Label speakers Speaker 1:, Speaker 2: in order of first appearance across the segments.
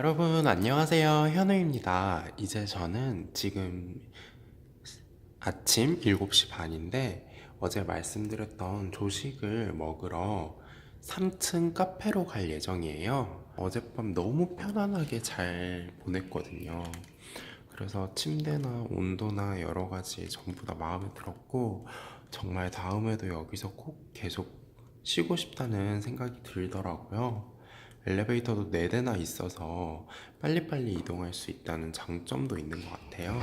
Speaker 1: 여러분 안녕하세요. 현우입니다. 이제 저는 지금 아침 7시 반인데 어제 말씀드렸던 조식을 먹으러 3층 카페로 갈 예정이에요. 어젯밤 너무 편안하게 잘 보냈거든요. 그래서 침대나 온도나 여러 가지 전부 다 마음에 들었고 정말 다음에도 여기서 꼭 계속 쉬고 싶다는 생각이 들더라고요 엘리베이터도 4대나 있어서 빨리빨리 이동할 수 있다는 장점도 있는 것 같아요.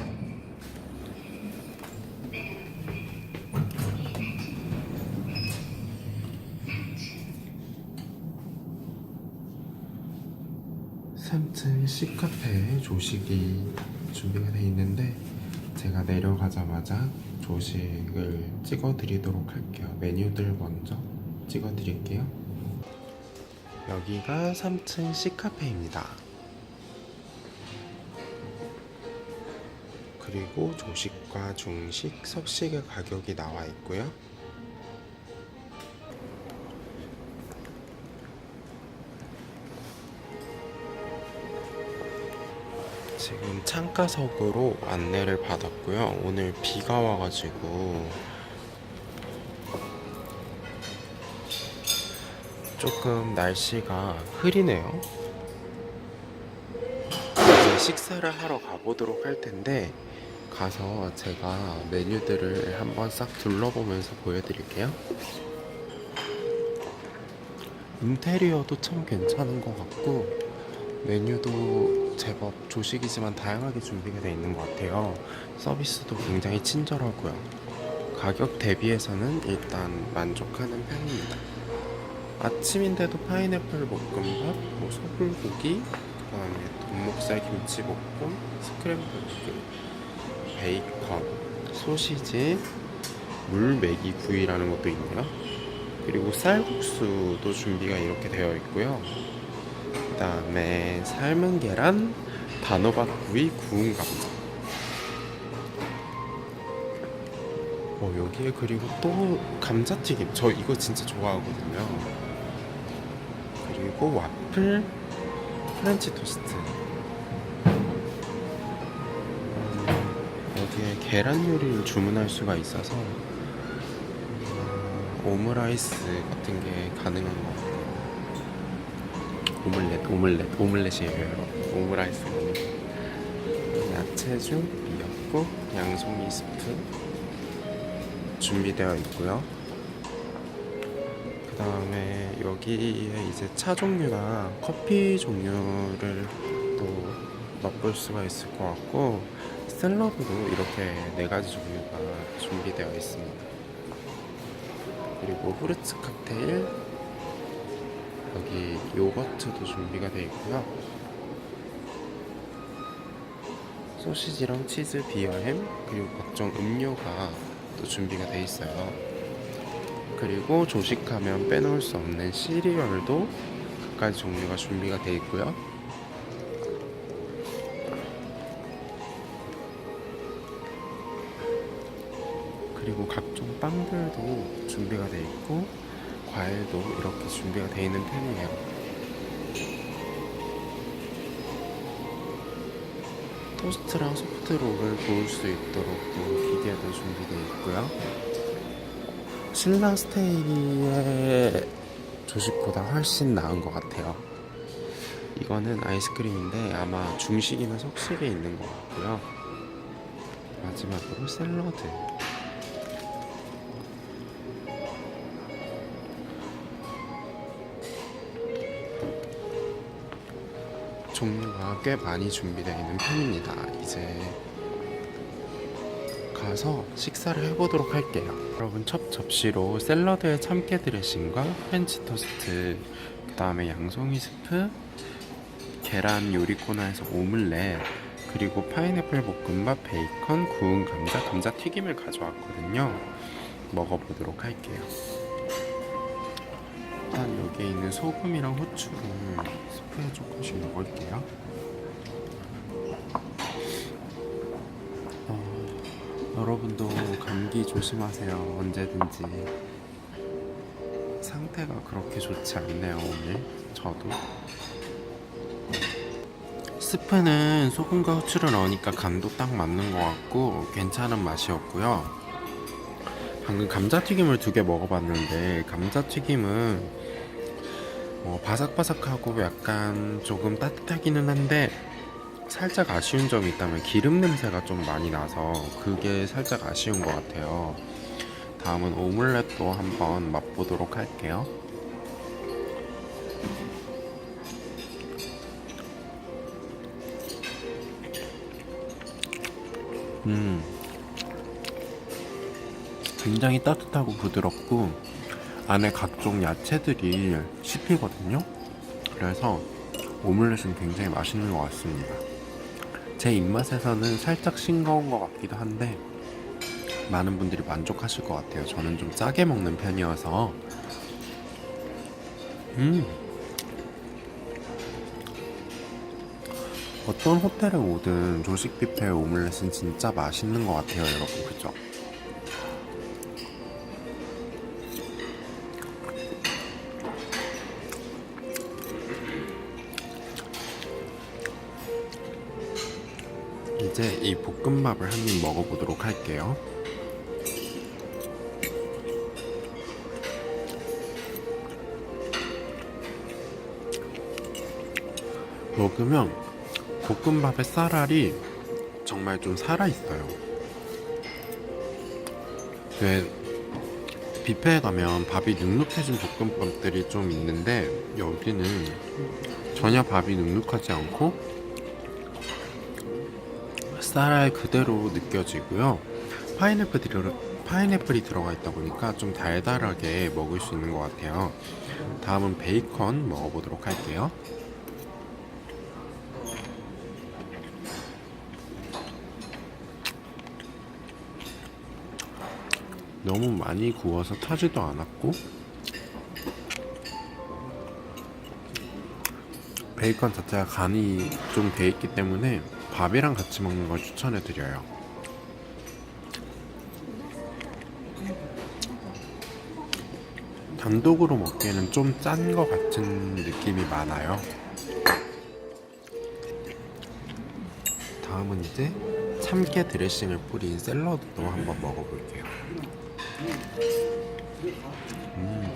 Speaker 1: 삼층 C카페에 조식이 준비가 되어 있는데 제가 내려가자마자 조식을 찍어 드리도록 할게요. 메뉴들 먼저 찍어 드릴게요. 여기가 3층 C카페입니다. 그리고 조식과 중식, 석식의 가격이 나와 있고요. 지금 창가석으로 안내를 받았고요. 오늘 비가 와가지고 조금 날씨가 흐리네요. 이제 식사를 하러 가보도록 할 텐데 가서 제가 메뉴들을 한번 싹 둘러보면서 보여드릴게요. 인테리어도 참 괜찮은 것 같고 메뉴도 제법 조식이지만 다양하게 준비가 되어 있는 것 같아요. 서비스도 굉장히 친절하고요. 가격 대비해서는 일단 만족하는 편입니다. 아침인데도 파인애플 볶음밥, 뭐 소불고기, 그다음에 돈목살 김치볶음, 스크램블 에그, 베이컨, 소시지, 물메기 구이라는 것도 있네요. 그리고 쌀국수도 준비가 이렇게 되어 있고요. 그다음에 삶은 계란, 단호박 구이, 구운 감자. 어, 여기에 그리고 또 감자튀김. 저 이거 진짜 좋아하거든요. 그리고 와플, 프렌치 토스트. 음, 여기에 계란 요리를 주문할 수가 있어서 음, 오므라이스 같은 게 가능한 것 같아요. 오믈렛, 오믈렛, 오믈렛이에요. 오므라이스. 야채죽, 미역국, 양송이 스프 준비되어 있고요. 그 다음에 여기에 이제 차 종류나 커피 종류를 또 맛볼 수가 있을 것 같고 샐러드도 이렇게 네 가지 종류가 준비되어 있습니다. 그리고 후르츠 칵테일 여기 요거트도 준비가 되어 있고요. 소시지랑 치즈, 비어햄 그리고 각종 음료가 또 준비가 되어 있어요. 그리고 조식하면 빼놓을 수 없는 시리얼도 각가지 종류가 준비가 되어 있고요. 그리고 각종 빵들도 준비가 되어 있고 과일도 이렇게 준비가 되어 있는 편이에요. 토스트랑 소프트롤을 구울 수 있도록 또 기계도 준비되어 있고요. 신라 스테이의 조식보다 훨씬 나은 것 같아요. 이거는 아이스크림인데 아마 중식이나 석식에 있는 것 같고요. 마지막으로 샐러드. 종류가 꽤 많이 준비되어 있는 편입니다. 이제 가서 식사를 해보도록 할게요. 여러분 첫 접시로 샐러드에 참깨 드레싱과 프렌치 토스트, 그 다음에 양송이 스프, 계란 요리 코너에서 오믈렛, 그리고 파인애플 볶음밥, 베이컨, 구운 감자, 감자 튀김을 가져왔거든요. 먹어보도록 할게요. 일단 여기에 있는 소금이랑 후추를 스프에 조금씩 넣을게요. 여러분도 감기 조심하세요. 언제든지. 상태가 그렇게 좋지 않네요, 오늘. 저도. 스프는 소금과 후추를 넣으니까 간도 딱 맞는 것 같고 괜찮은 맛이었고요. 방금 감자튀김을 두 개 먹어봤는데 감자튀김은 뭐 바삭바삭하고 약간 조금 따뜻하기는 한데 살짝 아쉬운 점이 있다면 기름 냄새가 좀 많이 나서 그게 살짝 아쉬운 것 같아요. 다음은 오믈렛도 한번 맛보도록 할게요. 음, 굉장히 따뜻하고 부드럽고 안에 각종 야채들이 씹히거든요. 그래서 오믈렛은 굉장히 맛있는 것 같습니다. 제 입맛에서는 살짝 싱거운 것 같기도 한데 많은 분들이 만족하실 것 같아요. 저는 좀 짜게 먹는 편이어서 음 어떤 호텔에 오든 조식 뷔페 오믈렛은 진짜 맛있는 것 같아요, 여러분. 그죠? 이제 이 볶음밥을 한 입 먹어보도록 할게요. 먹으면 볶음밥의 쌀알이 정말 좀 살아있어요. 왜 뷔페에 가면 밥이 눅눅해진 볶음밥들이 좀 있는데 여기는 전혀 밥이 눅눅하지 않고 쌀알 그대로 느껴지고요. 파인애플 들어, 파인애플이 들어가 있다 보니까 좀 달달하게 먹을 수 있는 것 같아요. 다음은 베이컨 먹어보도록 할게요. 너무 많이 구워서 타지도 않았고 베이컨 자체가 간이 좀 돼 있기 때문에 밥이랑 같이 먹는 걸 추천해 드려요. 단독으로 먹기에는 좀 짠 것 같은 느낌이 많아요. 다음은 이제 참깨 드레싱을 뿌린 샐러드도 한번 먹어볼게요. 음.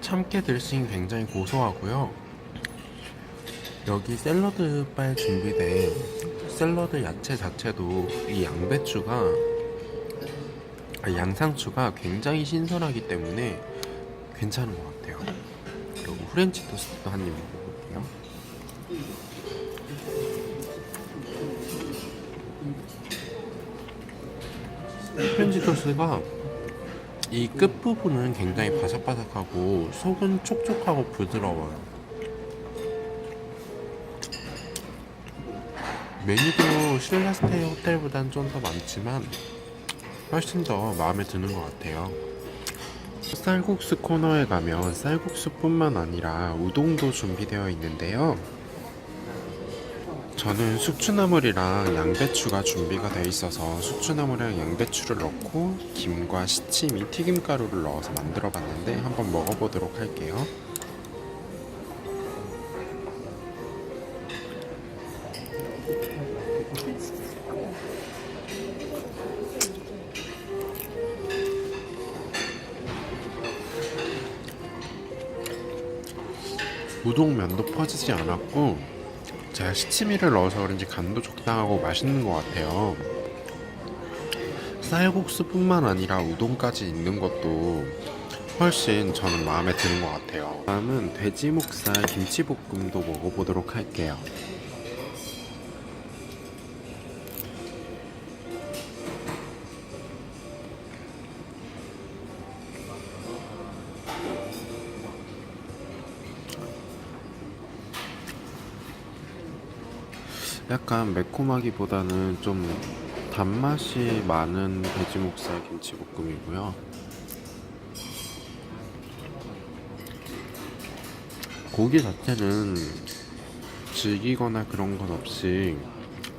Speaker 1: 참깨 드레싱 굉장히 고소하고요. 여기 샐러드 바에 준비된 샐러드 야채 자체도 이 양배추가 아, 양상추가 굉장히 신선하기 때문에 괜찮은 것 같아요. 그리고 프렌치 토스트도 한 입 먹어볼게요. 프렌치 토스트가 이 끝부분은 굉장히 바삭바삭하고 속은 촉촉하고 부드러워요. 메뉴도 신라스테이 호텔보단 좀 더 많지만 훨씬 더 마음에 드는 것 같아요. 쌀국수 코너에 가면 쌀국수뿐만 아니라 우동도 준비되어 있는데요. 저는 숙주나물이랑 양배추가 준비가 되어 있어서 숙주나물이랑 양배추를 넣고 김과 시치미, 튀김가루를 넣어서 만들어 봤는데 한번 먹어보도록 할게요. 우동면도 퍼지지 않았고 제가 시치미를 넣어서 그런지 간도 적당하고 맛있는 것 같아요. 쌀국수뿐만 아니라 우동까지 있는 것도 훨씬 저는 마음에 드는 것 같아요. 다음은 돼지 목살 김치볶음도 먹어보도록 할게요. 약간 매콤하기보다는 좀 단맛이 많은 돼지 목살 김치볶음이고요. 고기 자체는 질기거나 그런 건 없이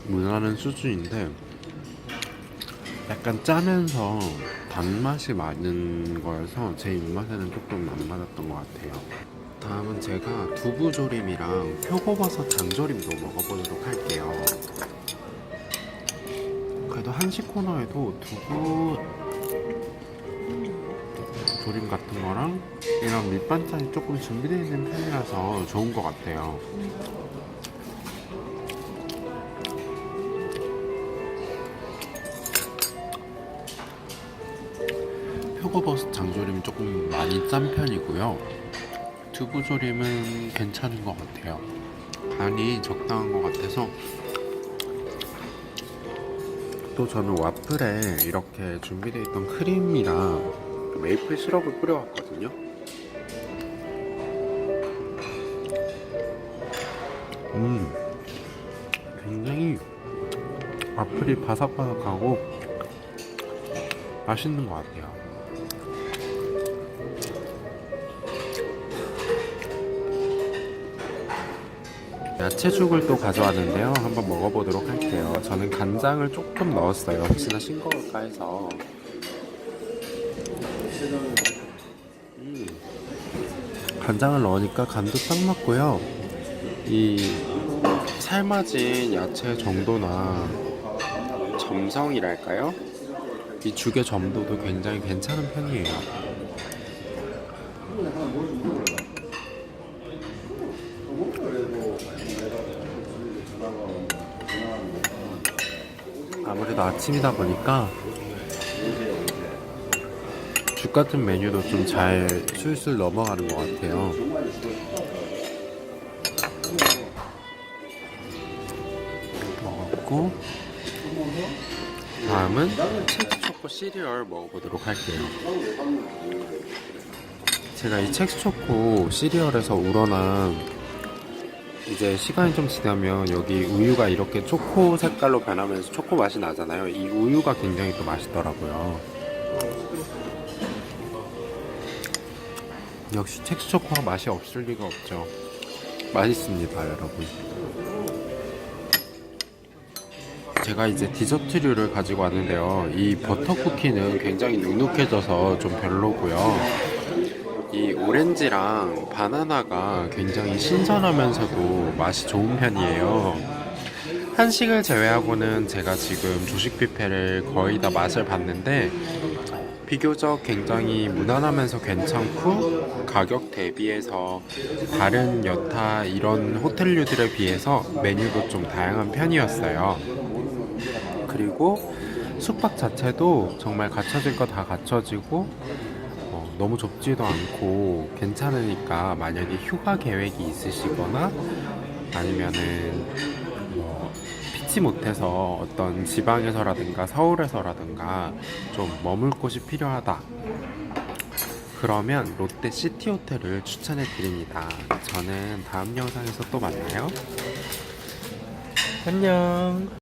Speaker 1: 무난한 수준인데 약간 짜면서 단맛이 많은 거여서 제 입맛에는 조금 안 맞았던 것 같아요. 다음은 제가 두부조림이랑 표고버섯 장조림도 먹어보도록 할게요. 그래도 한식 코너에도 두부 조림 같은 거랑 이런 밑반찬이 조금 준비되어 있는 편이라서 좋은 것 같아요. 표고버섯 장조림은 조금 많이 짠 편이고요. 두부조림은 괜찮은 것 같아요. 간이 적당한 것 같아서 또 저는 와플에 이렇게 준비되어 있던 크림이랑 메이플 시럽을 뿌려왔거든요. 음, 굉장히 와플이 바삭바삭하고 맛있는 것 같아요. 야채죽을 또 가져왔는데요. 한번 먹어보도록 할게요. 저는 간장을 조금 넣었어요. 혹시나 싱거울까 해서. 음. 간장을 넣으니까 간도 딱 맞고요. 이 삶아진 야채 정도나 점성이랄까요? 이 죽의 점도도 굉장히 괜찮은 편이에요. 아무래도 아침이다 보니까 죽 같은 메뉴도 좀 잘 술술 넘어가는 것 같아요. 먹었고 다음은 첵스 초코 시리얼 먹어보도록 할게요. 제가 이 첵스 초코 시리얼에서 우러난 이제 시간이 좀 지나면 여기 우유가 이렇게 초코 색깔로 변하면서 초코 맛이 나잖아요. 이 우유가 굉장히 또 맛있더라고요. 역시 첵스초코가 맛이 없을 리가 없죠. 맛있습니다, 여러분. 제가 이제 디저트류를 가지고 왔는데요. 이 버터 쿠키는 굉장히 눅눅해져서 좀 별로고요. 이 오렌지랑 바나나가 굉장히 신선하면서도 맛이 좋은 편이에요. 한식을 제외하고는 제가 지금 조식 뷔페를 거의 다 맛을 봤는데 비교적 굉장히 무난하면서 괜찮고 가격 대비해서 다른 여타 이런 호텔류들에 비해서 메뉴도 좀 다양한 편이었어요. 그리고 숙박 자체도 정말 갖춰질 거 다 갖춰지고 어, 너무 좁지도 않고 괜찮으니까 만약에 휴가 계획이 있으시거나 아니면은 뭐 피치 못해서 어떤 지방에서라든가 서울에서라든가 좀 머물 곳이 필요하다. 그러면 롯데 시티 호텔을 추천해 드립니다. 저는 다음 영상에서 또 만나요. 안녕.